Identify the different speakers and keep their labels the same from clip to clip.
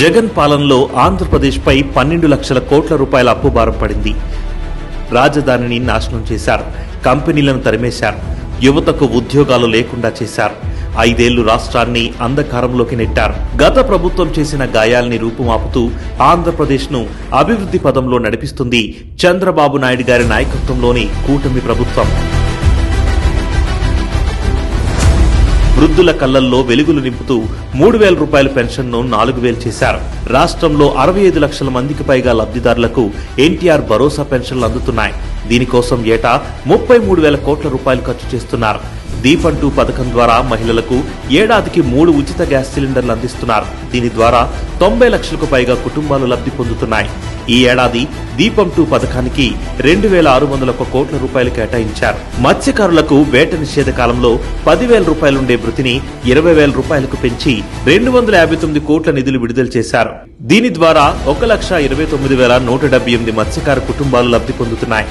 Speaker 1: జగన్ పాలనలో ఆంధ్రప్రదేశ్పై పన్నెండు లక్షల కోట్ల రూపాయల అప్పు భారం పడింది. రాజధానిని నాశనం చేశారు. కంపెనీలను తరిమేశారు. యువతకు ఉద్యోగాలు లేకుండా చేశారు. ఐదేళ్ళు రాష్ట్రాన్ని అంధకారంలోకి నెట్టారు. గత ప్రభుత్వం చేసిన గాయాల్ని రూపుమాపుతూ ఆంధ్రప్రదేశ్ను అభివృద్ధి పదంలో నడిపిస్తుంది చంద్రబాబు నాయుడు గారి నాయకత్వంలోని కూటమి ప్రభుత్వం. వృద్ధుల కళ్ళల్లో వెలుగులు నింపుతూ మూడు వేల రూపాయల పెన్షన్ను నాలుగు వేలు చేశారు. రాష్ట్రంలో అరవై ఐదు లక్షల మందికి పైగా లబ్ధిదారులకు ఎన్టీఆర్ భరోసా పెన్షన్లు అందుతున్నాయి. దీనికోసం ఏటా ముప్పై మూడు వేల కోట్ల రూపాయలు ఖర్చు చేస్తున్నారు. దీపంటూ పథకం ద్వారా మహిళలకు ఏడాదికి మూడు ఉచిత గ్యాస్ సిలిండర్లు అందిస్తున్నారు. దీని ద్వారా తొంభై లక్షలకు పైగా కుటుంబాలు లబ్ధి పొందుతున్నాయి. ఈ ఏడాది దీపం టూ పథకానికి రెండు వేల ఆరు వందల ఒక కోట్ల రూపాయలు కేటాయించారు. మత్స్యకారులకు వేట నిషేధ కాలంలో పదివేల రూపాయలుండే వృత్తిని ఇరవై వేల రూపాయలకు పెంచి రెండు వందల యాభై తొమ్మిది కోట్ల నిధులు విడుదల చేశారు. దీని ద్వారా ఒక లక్ష ఇరవై తొమ్మిది వేల నూట డెబ్బై ఎనిమిది మత్స్యకార కుటుంబాలు లబ్ధి పొందుతున్నాయి.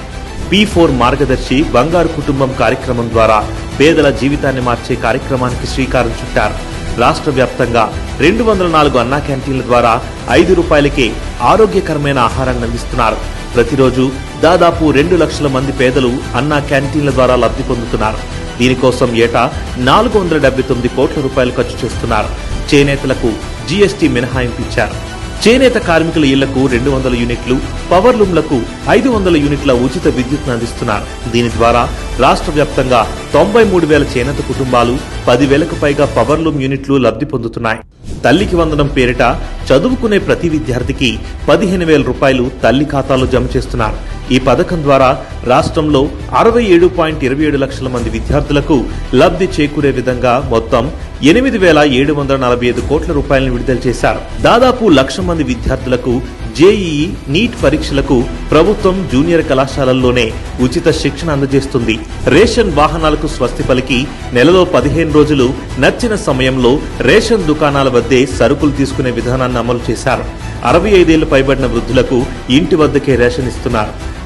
Speaker 1: పి ఫోర్ మార్గదర్శి బంగారు కుటుంబం కార్యక్రమం ద్వారా పేదల జీవితాన్ని మార్చే కార్యక్రమానికి శ్రీకారం చుట్టారు. రాష్ట్ర వ్యాప్తంగా రెండు వందల నాలుగు అన్నా క్యాంటీన్ల ద్వారా ఐదు రూపాయలకే ఆరోగ్యకరమైన ఆహారాన్ని అందిస్తున్నారు. ప్రతిరోజు దాదాపు రెండు లక్షల మంది పేదలు అన్నా క్యాంటీన్ల ద్వారా లబ్ధి పొందుతున్నారు. దీనికోసం ఏటా నాలుగు వందల డెబ్బై తొమ్మిది కోట్ల రూపాయలు ఖర్చు చేస్తున్నారు. చేనేతలకు జీఎస్టీ మినహాయింపు ఇచ్చారు. చేనేత కార్మికుల ఇళ్ళకు రెండు వందల యూనిట్లు పవర్ లూమ్లకు ఐదు వందల యూనిట్ల ఉచిత విద్యుత్ను అందిస్తున్నారు. దీని ద్వారా రాష్ట్ర వ్యాప్తంగా తొంభై మూడు వేల చేనేత కుటుంబాలు పదివేలకు పైగా పవర్ లూమ్ యూనిట్లు లబ్ధి పొందుతున్నాయి. తల్లికి వందనం పేరిట చదువుకునే ప్రతి విద్యార్థికి పదిహేను వేల రూపాయలు తల్లి ఖాతాలో జమ చేస్తున్నారు. ఈ పథకం ద్వారా రాష్ట్రంలో అరవై ఏడు పాయింట్ ఇరవై ఏడు లక్షల మంది విద్యార్థులకు లబ్ధి చేకూరే విధంగా మొత్తం ఎనిమిది వేల ఏడు వందల నలభై ఐదు కోట్ల రూపాయలను విడుదల చేశారు. దాదాపు లక్ష మంది విద్యార్థులకు జేఈఈ నీట్ పరీక్షలకు ప్రభుత్వం జూనియర్ కళాశాలల్లోనే ఉచిత శిక్షణ అందజేస్తుంది. రేషన్ వాహనాలకు స్వస్తి పలికి నెలలో పదిహేను రోజులు నచ్చిన సమయంలో రేషన్ దుకాణాల వద్దే సరుకులు తీసుకునే విధానాన్ని అమలు చేశారు. అరవై ఐదేళ్ళు పైబడిన వృద్ధులకు ఇంటి వద్దకే రేషన్ ఇస్తున్నారు.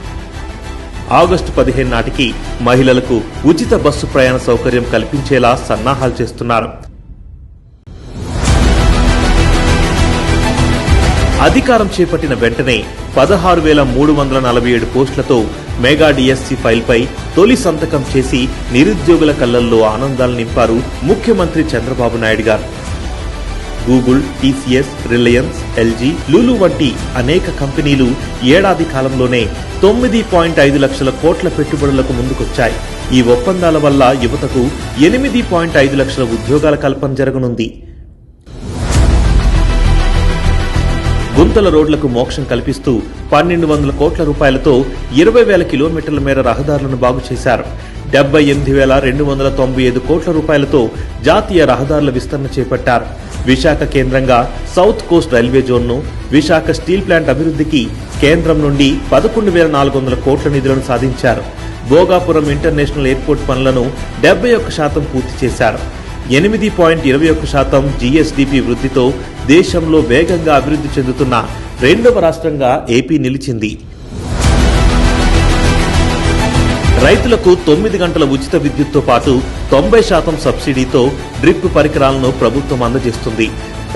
Speaker 1: ఆగస్టు పదిహేను నాటికి మహిళలకు ఉచిత బస్సు ప్రయాణ సౌకర్యం కల్పించేలా సన్నాహాలు చేస్తున్నారు. అధికారం చేపట్టిన వెంటనే పదహారు వేల మూడు వందల నలభై ఏడు పోస్టులతో మెగా డిఎస్సి ఫైల్పై తొలి సంతకం చేసి నిరుద్యోగుల కళ్ళల్లో ఆనందాలు నింపారు ముఖ్యమంత్రి Chandrababu Naidu garu. Google TCS Reliance LG Lulu వంటి అనేక కంపెనీలు ఏడాది కాలంలోనే తొమ్మిది పాయింట్ ఐదు లక్షల కోట్ల పెట్టుబడులకు ముందుకొచ్చాయి. ఈ ఒప్పందాల వల్ల యువతకు ఎనిమిది పాయింట్ ఐదు లక్షల ఉద్యోగాల కల్పన జరగనుంది. గుంతల రోడ్లకు మోక్షం కల్పిస్తూ పన్నెండు వందల కోట్ల రూపాయలతో ఇరవై వేల కిలోమీటర్ల మేర రహదారులను బాగు చేశారు. డెబ్బై ఎనిమిది వేల రెండు వందల తొంభై ఐదు కోట్ల రూపాయలతో జాతీయ రహదారుల విస్తరణ చేపట్టారు. విశాఖ కేంద్రంగా సౌత్ కోస్ట్ రైల్వే జోన్ను విశాఖ స్టీల్ ప్లాంట్ అభివృద్ధికి కేంద్రం నుండి పదకొండు వేల నాలుగు వందల కోట్ల నిధులను సాధించారు. భోగాపురం ఇంటర్నేషనల్ ఎయిర్పోర్ట్ పనులను డెబ్బై ఒక్క శాతం పూర్తి చేశారు. ఎనిమిది పాయింట్ ఇరవై ఒక్క శాతం జీఎస్డిపి వృద్ధితో దేశంలో వేగంగా అభివృద్ధి చెందుతున్న రెండవ రాష్ట్రంగా ఏపీ నిలిచింది. రైతులకు తొమ్మిది గంటల ఉచిత విద్యుత్తో పాటు తొంభై శాతం సబ్సిడీతో డ్రిప్ పరికరాలను ప్రభుత్వం అందజేస్తుంది.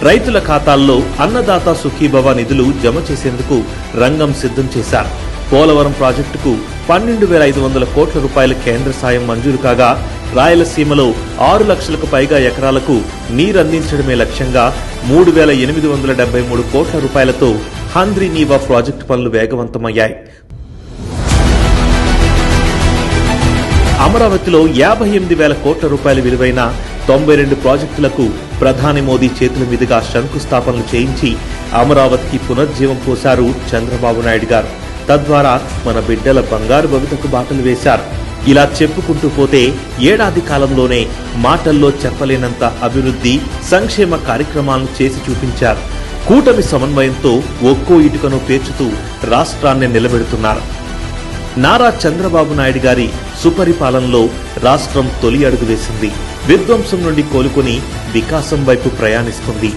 Speaker 1: రైతుల ఖాతాల్లో అన్నదాత సుఖీభవ నిధులు జమ చేసేందుకు రంగం సిద్ధం చేశారు. పోలవరం ప్రాజెక్టుకు పన్నెండు వేల ఐదు వందల కోట్ల రూపాయల కేంద్ర సాయం మంజూరు కాగా రాయలసీమలో ఆరు లక్షలకు పైగా ఎకరాలకు నీరందించడమే లక్ష్యంగా మూడు వేల ఎనిమిది వందల డెబ్బై మూడు కోట్ల రూపాయలతో హంద్రీ నీవా ప్రాజెక్టు పనులు వేగవంతమయ్యాయి. అమరావతిలో యాభై ఎనిమిది వేల కోట్ల రూపాయల విలువైన తొంభై రెండు ప్రాజెక్టులకు ప్రధాని మోదీ చేతుల మీదుగా శంకుస్థాపనలు చేయించి అమరావతికి పునర్జీవం పోశారు చంద్రబాబు నాయుడు గారు. తద్వారా మన బిడ్డల బంగారు భవితకు బాటలు వేశారు. ఇలా చెప్పుకుంటూ పోతే ఏడాది కాలంలోనే మాటల్లో చెప్పలేనంత అభివృద్ధి సంక్షేమ కార్యక్రమాలను చేసి చూపించారు. కూటమి సమన్వయంతో ఒక్కో ఇటుకను పేర్చుతూ రాష్ట్రాన్ని నిలబెడుతున్నారు. నారా చంద్రబాబు నాయుడు గారి సుపరిపాలనలో రాష్ట్రం తొలి అడుగు వేసింది. విధ్వంసం నుండి కోలుకుని వికాసం వైపు ప్రయాణిస్తుంది.